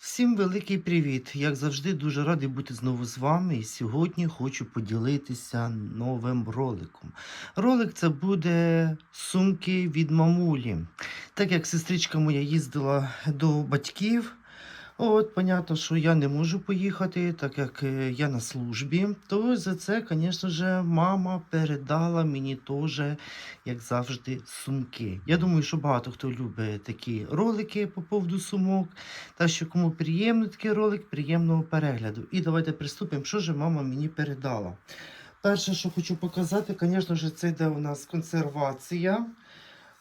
Всім великий привіт! Як завжди, дуже радий бути знову з вами. І сьогодні хочу поділитися новим роликом. Ролик це буде сумки від мамулі. Так як сестричка моя їздила до батьків, от, понятно, що я не можу поїхати, так як е, я на службі, то за це, звісно ж, мама передала мені теж, як завжди, сумки. Я думаю, що багато хто любить такі ролики по поводу сумок. Так що кому приємний такий ролик, приємного перегляду. І давайте приступимо, що ж мама мені передала. Перше, що хочу показати, звісно ж, це йде у нас консервація.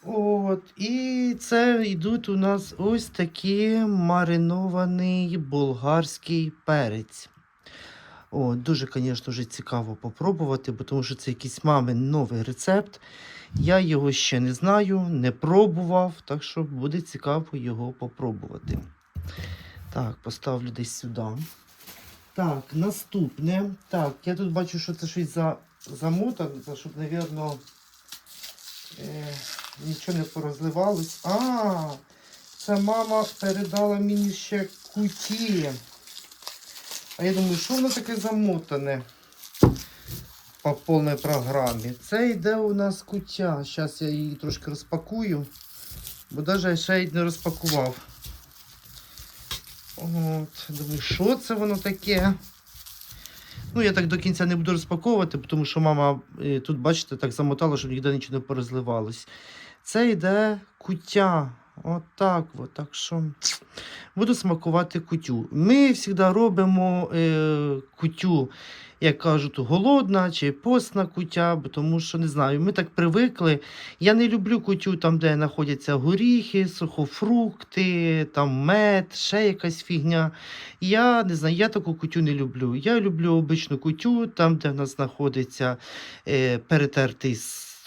От, і це йдуть у нас ось такі маринований болгарський перець. О, дуже, звісно, вже цікаво попробувати, бо тому що це якийсь мамин новий рецепт. Я його ще не знаю, не пробував, так що буде цікаво його попробувати. Так, поставлю десь сюди. Так, наступне. Так, я тут бачу, що це щось за, замотано, щоб, напевно, е, нічого не порозливалось. А, це мама передала мені ще куті. А я думаю, що воно таке замотане по повній програмі? Це йде у нас кутя. Зараз я її трошки розпакую, бо навіть ще й не розпакував. От, думаю, що це воно таке? Ну, я так до кінця не буду розпаковувати, тому що мама е, тут, бачите, так замотала, щоб ніде нічого не порозливалось. Це йде куття. Отак от, так що буду смакувати кутю. Ми завжди робимо е, кутю, як кажуть, голодна чи постна кутя, тому що не знаю, ми так привикли. Я не люблю кутю там, де знаходяться горіхи, сухофрукти, там мед, ще якась фігня. Я не знаю, я таку кутю не люблю. Я люблю обичну кутю, там, де в нас знаходиться е, перетертий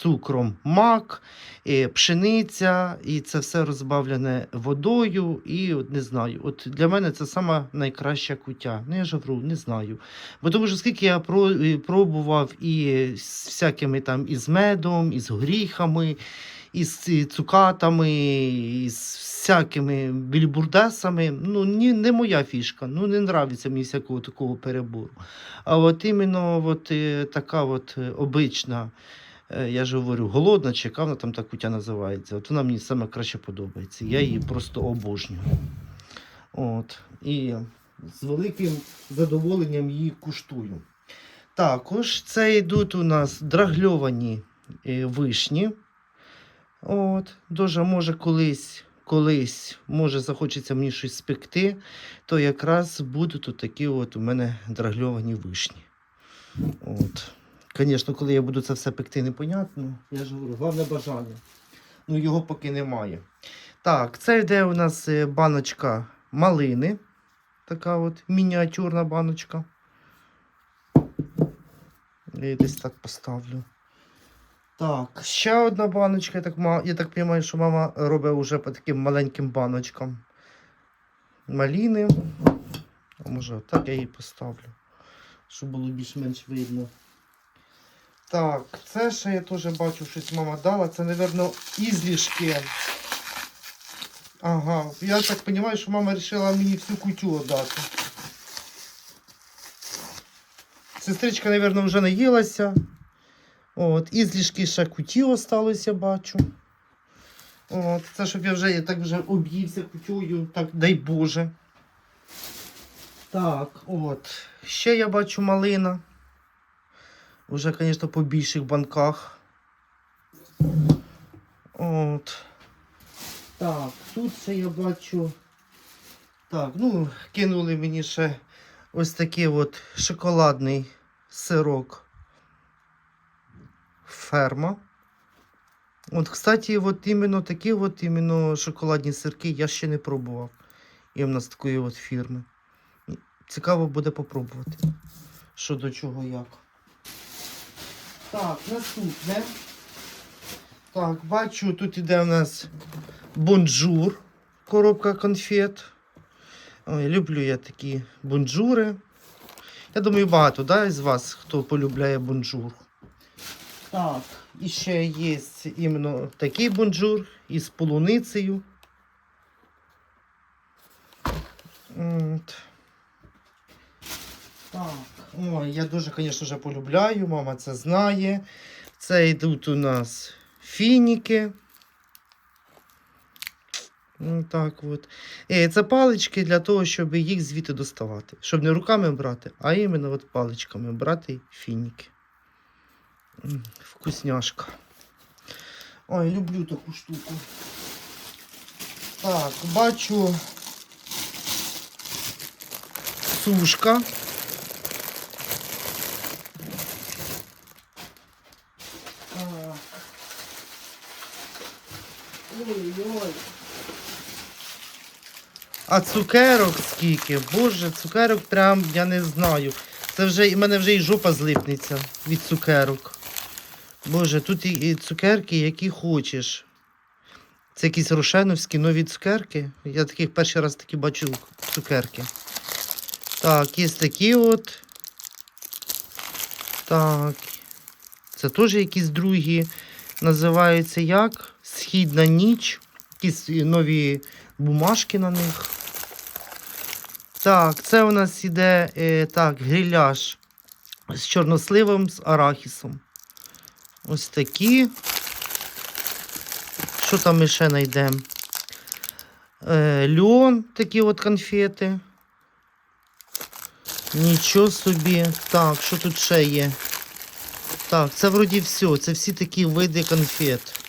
цукром мак, е, пшениця, і це все розбавлене водою. І от не знаю, от для мене це сама найкраща кутя. Ну я ж говорю, не знаю. Бо тому що скільки я пробував і з всякими там із медом, і з горіхами, і з цукатами, і з всякими білібурдесами. Ну, ні, не моя фішка. Ну, не нравиться мені всякого такого перебору. А от іменно от, е, така от е, обична. Е, Я ж говорю, голодна вона там та кутя називається. От вона мені саме краще подобається. Я її просто обожнюю. От. І з великим задоволенням її куштую. Також це йдуть у нас драгльовані е, вишні. От, дуже може колись, колись може захочеться мені щось спекти, то якраз будуть от такі от у мене драгльовані вишні. От. Звісно, коли я буду це все пекти, непонятно. Я ж говорю, головне бажання. Ну, його поки немає. Так, це йде у нас е, баночка малини. Така от мініатюрна баночка. Я її десь так поставлю. Так, ще одна баночка. Я так, я так розумію, що мама робить вже по таким маленьким баночкам. Маліни. А може так я її поставлю, щоб було більш-менш видно. Так, це ще я теж бачу, щось мама дала. Це, мабуть, ізлішки. Ага, я так розумію, що мама вирішила мені всю кутю віддати. Сестричка, мабуть, вже наїлася. От, ізлішки ще куті осталося, бачу. От, це щоб я вже я так вже об'ївся кутюю, так дай Боже. Так, от. Ще я бачу малина. Уже, звісно, по більших банках. От. Так, тут ще я бачу. Так, ну, кинули мені ще ось такий от шоколадний сирок. Ферма. От, кстати, от іменно такі от іменно шоколадні сирки я ще не пробував. І в нас такої от фірми. Цікаво буде попробувати. Що до чого як. Так, наступне. Так, бачу, тут іде у нас бонжур, коробка конфет. Ой, Люблю я такі бонжури. Я думаю, багато да, із вас, хто полюбляє бонжур. Так, і ще є іменно такий бонжур із полуницею. От. Так ой, я дуже, звісно, вже полюбляю, мама це знає. Це йдуть у нас фініки. Ну, Так от. Е, Це палички для того, щоб їх звідти доставати. Щоб не руками брати, а іменно от паличками брати фініки. Вкусняшка. Ой, люблю таку штуку. Так, бачу сушка. Так. Ой-ой. А цукерок скільки? Боже, цукерок прям я не знаю. Це вже і мене вже і жопа злипнеться від цукерок. Боже, тут і, цукерки, які хочеш. Це якісь рошеновські нові цукерки. Я таких перший раз такі бачу цукерки. Так, є такі от. Так. Це теж якісь другі. Називаються як? Східна ніч. Якісь нові бумажки на них. Так, це у нас іде е, так, гриляш з чорносливом, з арахісом. Ось такі. Що там ми ще знайдемо? Е, льон, такі от конфети. Нічого собі. Так, що тут ще є? Так, це вроді все. Це всі такі види конфет.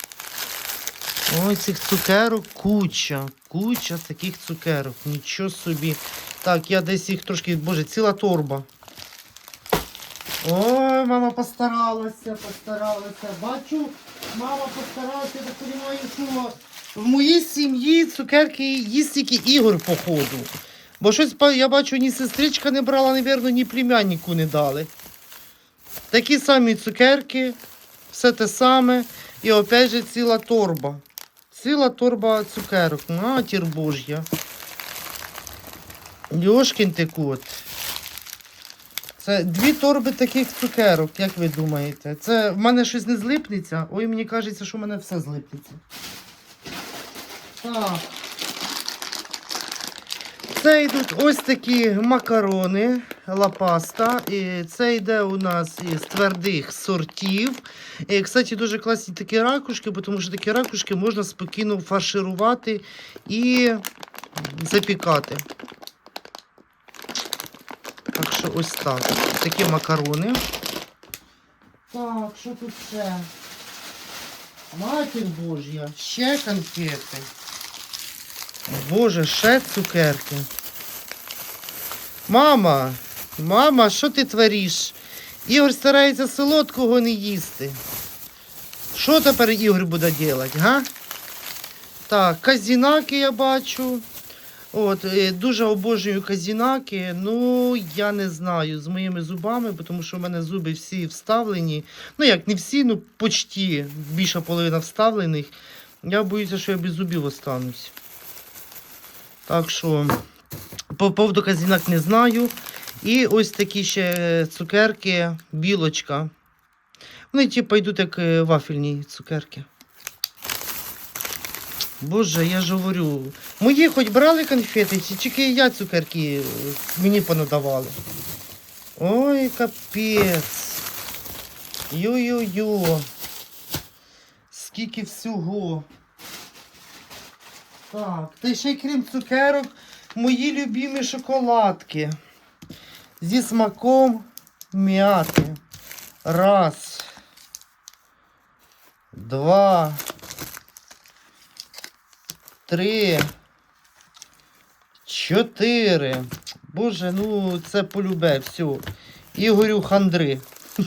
Ой, цих цукерок куча. Куча таких цукерок. Нічого собі. Так, я десь їх трошки. Боже, ціла торба. Ой, мама постаралася, постаралася. Бачу, мама постаралася, я так розумію, що в моїй сім'ї цукерки їсть тільки Ігор, походу. Бо щось я бачу, ні сестричка не брала, напевно, ні племяннику не дали. Такі самі цукерки, все те саме. І опять же ціла торба. Ціла торба цукерок. Матір Божя. Йошкін ти кот. Це дві торби таких цукерок, як ви думаєте? Це в мене щось не злипнеться? Ой, мені кажеться, що в мене все злипнеться. Так. Це йдуть ось такі макарони, лапаста. І це йде у нас із твердих сортів. І, кстати, дуже класні такі ракушки, тому що такі ракушки можна спокійно фарширувати і запікати. Що ось так. Такі макарони. Так, що тут ще? Матір Божя, ще конфети. Боже, ще цукерки. Мама, мама, що ти твориш? Ігор старається солодкого не їсти. Що тепер Ігор буде робити, га? Так, казінаки я бачу. От, е, дуже обожнюю казінаки. Ну, я не знаю, з моїми зубами, тому що в мене зуби всі вставлені. Ну, як не всі, ну почти більша половина вставлених. Я боюся, що я без зубів останусь. Так що, по поводу казінак не знаю. І ось такі ще цукерки, білочка. Вони, типу, йдуть як е, вафельні цукерки. Боже, я ж говорю, мої хоч брали конфети, чи тільки я цукерки е, мені понадавали. Ой, капець. Йо-йо-йо. Скільки всього. Так, та ще й крім цукерок, мої любимі шоколадки. Зі смаком м'яти. Раз. Два. Три. Чотири. Боже, ну це полюбе, все. Ігорю хандри.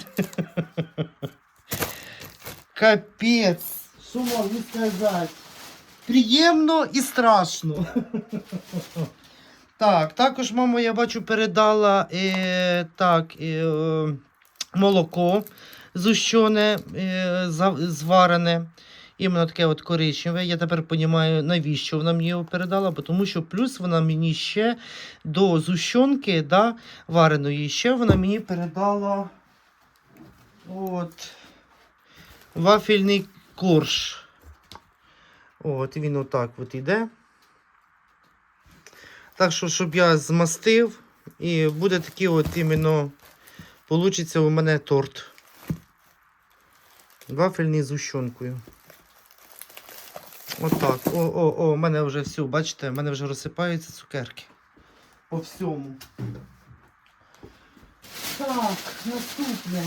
Капець. Що можу сказати? Приємно і страшно. Так, також мама, я бачу, передала е, так, е, молоко зущене, е, зварене. Іменно таке от коричневе. Я тепер розумію, навіщо вона мені його передала, бо тому що плюс вона мені ще до зущенки да, вареної, ще вона мені передала от, вафельний корж. От, він отак от іде. Так що, щоб я змастив І буде такий от іменно, получиться у мене торт. Вафельний з гущонкою. Отак. О, о, о, у мене вже все, бачите, в мене вже розсипаються цукерки. По всьому. Так, наступне.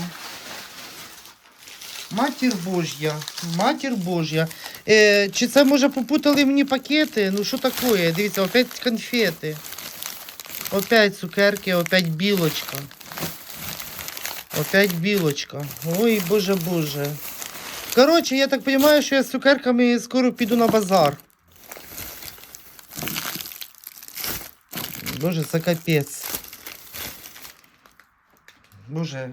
Матір Божя. Матір Божя. Е, чи це може попутали мені пакети? Ну що таке? Дивіться, опять конфети. Опять цукерки, опять білочка. Опять білочка. Ой, боже боже. Коротше, я так розумію, що я з цукерками скоро піду на базар. Боже, це капець. Боже.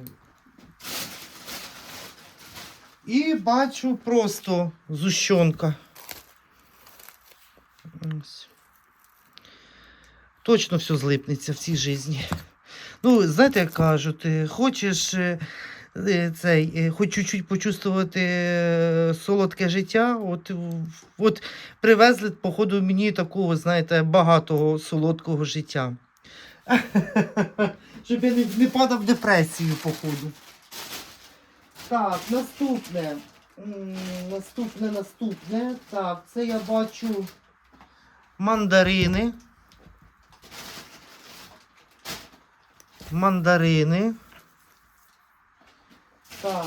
І бачу просто зущенка. Ось. Точно все злипнеться в цій житті. Ну, знаєте, як кажуть, е, хочеш е, е, Цей, е, хоч чуть-чуть почувствувати е, солодке життя, от, от привезли, походу, мені такого, знаєте, багатого солодкого життя. Щоб я не падав в депресію, походу. Так, наступне. Наступне, наступне. Так, це я бачу мандарини. Мандарини. Так.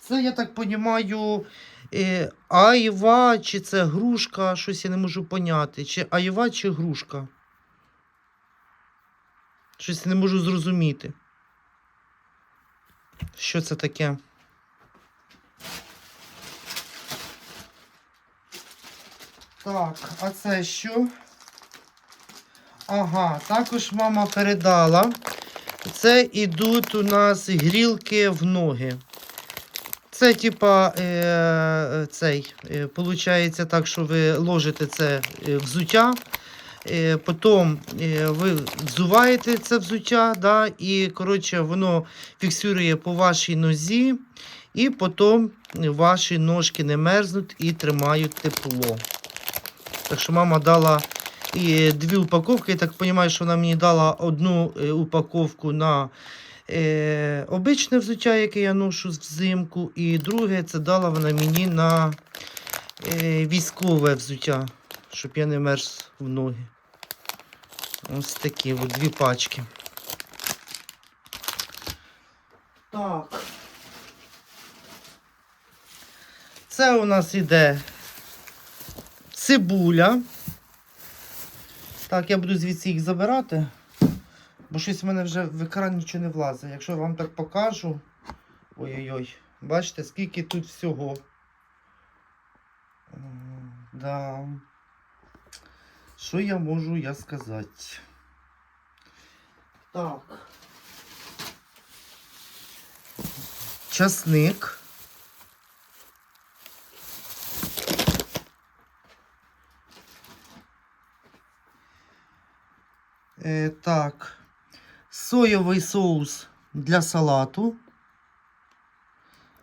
Це, я так розумію, е, айва, чи це грушка, щось я не можу поняти. Чи айва, чи грушка. Щось не можу зрозуміти. Що це таке? Так, а це що? Ага, також мама передала. Це ідуть у нас грілки в ноги. Це, типа, е, цей, е, так, що ви ложите це е, взуття, е, потім е, ви взуваєте це взуття, да, і коротше, воно фіксує по вашій нозі, і потім ваші ножки не мерзнуть і тримають тепло. Так що мама дала і дві упаковки. Я так розумію, що вона мені дала одну е, упаковку на е, обичне взуття, яке я ношу взимку, і друге це дала вона мені на е, військове взуття, щоб я не мерз в ноги. Ось такі от дві пачки. Так. Це у нас іде цибуля. Так, я буду звідси їх забирати, бо щось в мене вже в екран нічого не влазить. Якщо я вам так покажу. Ой-ой-ой, бачите, скільки тут всього. Да. Що я можу я сказати? Так. Часник. Е, так. Соєвий соус для салату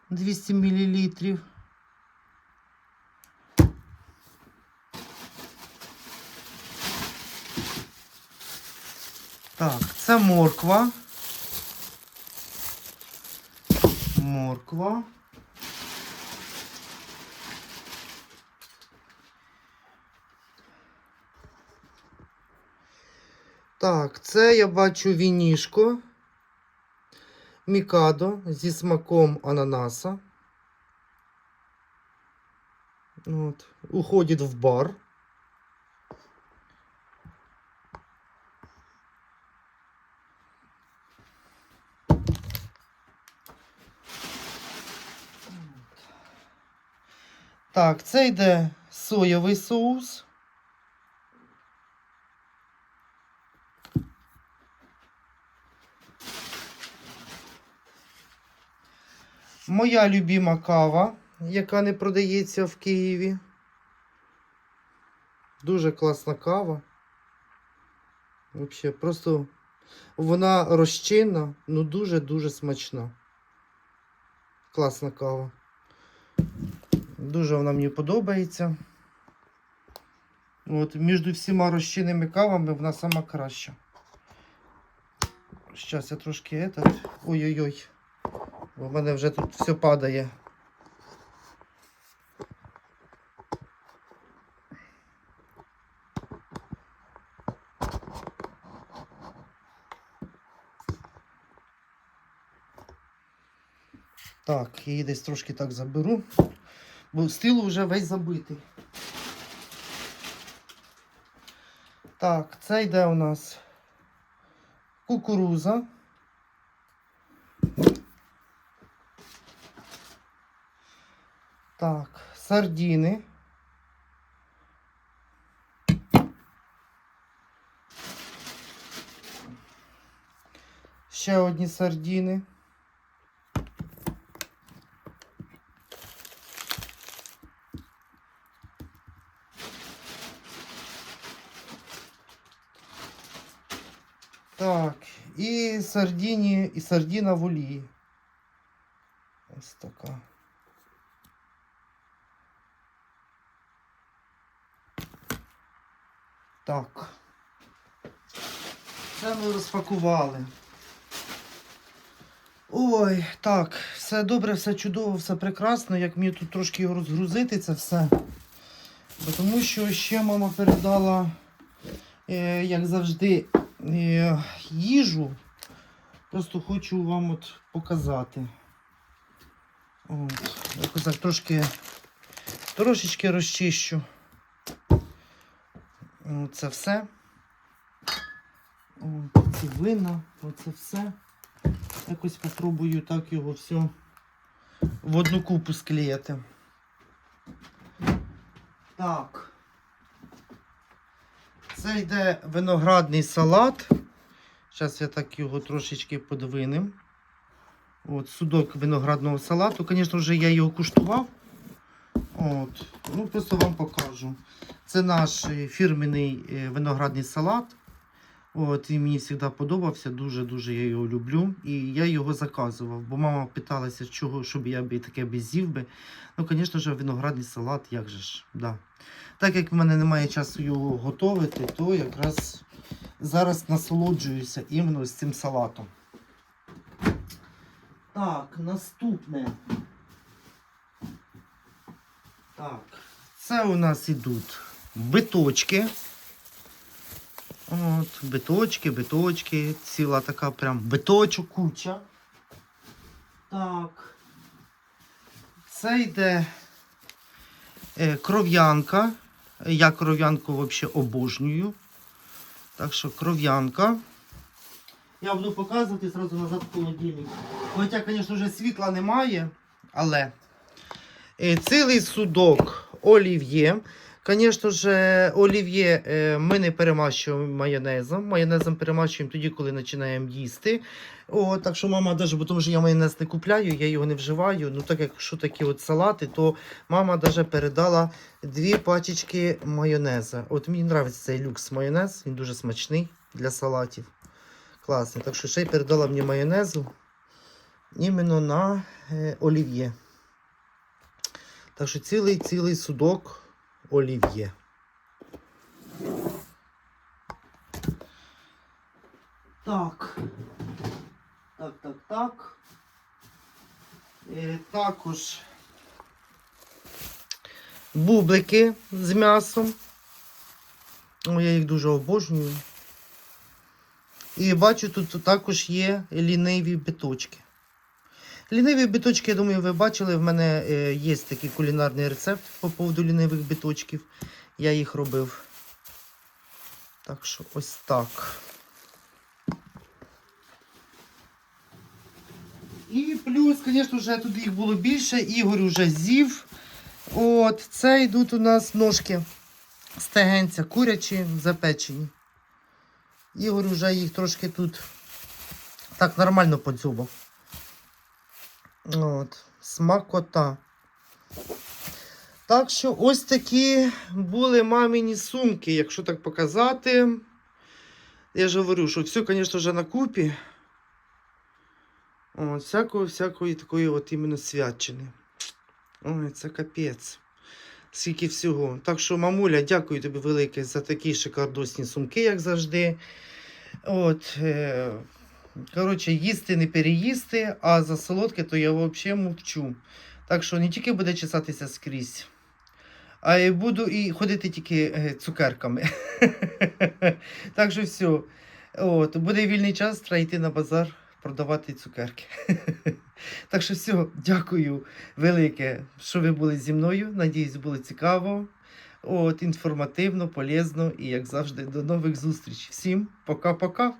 200 мл. Так, це морква. Морква. Так, це я бачу вінішко. Мікадо зі смаком ананаса. От. Уходить в бар. Так, це йде соєвий соус. Моя любима кава, яка не продається в Києві. Дуже класна кава. Взагалі, просто вона розчинна, ну дуже-дуже смачна. Класна кава. Дуже вона мені подобається. От, між всіма розчинними кавами вона сама краща. Зараз я трошки этот. Ой-ой-ой. Бо в мене вже тут все падає. Так, її десь трошки так заберу, бо стіл вже весь забитий. Так, це йде у нас кукуруза. Так, сардіни. Ще одні сардіни. Так, і сардіні, і сардіна в олії. Ось така. Так. Це ми розпакували. Ой, так, все добре, все чудово, все прекрасно. Як мені тут трошки його розгрузити, це все. Бо Тому що ще мама передала, е, як завжди, е, їжу. Просто хочу вам от показати. От, якось так трошки трошечки розчищу. От Це все. Ці вина, оце все. Якось попробую так його все в одну купу склеїти. Так. Це йде виноградний салат. Зараз я так його трошечки подвинем. От, судок виноградного салату. Звісно, вже я його куштував. От. Ну, просто вам покажу. Це наш е, фірменний е, виноградний салат. От, він мені завжди подобався, дуже-дуже я його люблю. І я його заказував, бо мама питалася, чого, щоб я би таке би з'їв би. Ну, звісно ж, виноградний салат, як же ж. Да. Так як в мене немає часу його готувати, то якраз зараз насолоджуюся іменно з цим салатом. Так, наступне. Так, це у нас ідуть биточки. От, биточки, биточки, ціла така прям биточок куча. Так. Це йде е, кров'янка. Я кров'янку взагалі обожнюю. Так що кров'янка. Я буду показувати зразу назад в холодильник. Хоча, звісно, вже світла немає, але цілий судок олів'є. Звісно ж, олів'є е, ми не перемащуємо майонезом. Майонезом перемащуємо тоді, коли починаємо їсти. О, так що мама, навіть, тому що я майонез не купляю, я його не вживаю. Ну так якщо такі от салати, то мама навіть передала дві пачечки майонеза. От мені подобається цей люкс майонез, він дуже смачний для салатів. Класний. Так що ще й передала мені майонезу іменно на е, олів'є. Так що цілий цілий судок олів'є. Так. Так, так, так. Е, також бублики з м'ясом. О, я їх дуже обожнюю. І бачу, тут також є ліниві биточки. Ліниві биточки, я думаю, ви бачили. В мене е, є такий кулінарний рецепт по поводу лінивих биточків. Я їх робив. Так що ось так. І плюс, звісно, вже тут їх було більше. Ігор вже з'їв. От, це йдуть у нас ножки стегенця курячі, запечені. Ігор вже їх трошки тут так нормально подзюбав. От, смакота. Так що ось такі були мамині сумки, якщо так показати. Я ж говорю, що все, звісно, вже на купі. От, всякої, всякої такої от іменно святчини. Ой, це капець. Скільки всього. Так що, мамуля, дякую тобі велике за такі шикардосні сумки, як завжди. От, е, Коротше, їсти не переїсти, а за солодке то я взагалі мовчу. Так що не тільки буде чесатися скрізь, а й буду і ходити тільки е, цукерками. так що все. От, буде вільний час, треба йти на базар продавати цукерки. так що все, дякую велике, що ви були зі мною. Надіюсь, було цікаво. От, інформативно, полезно і, як завжди, до нових зустрічей. Всім пока-пока.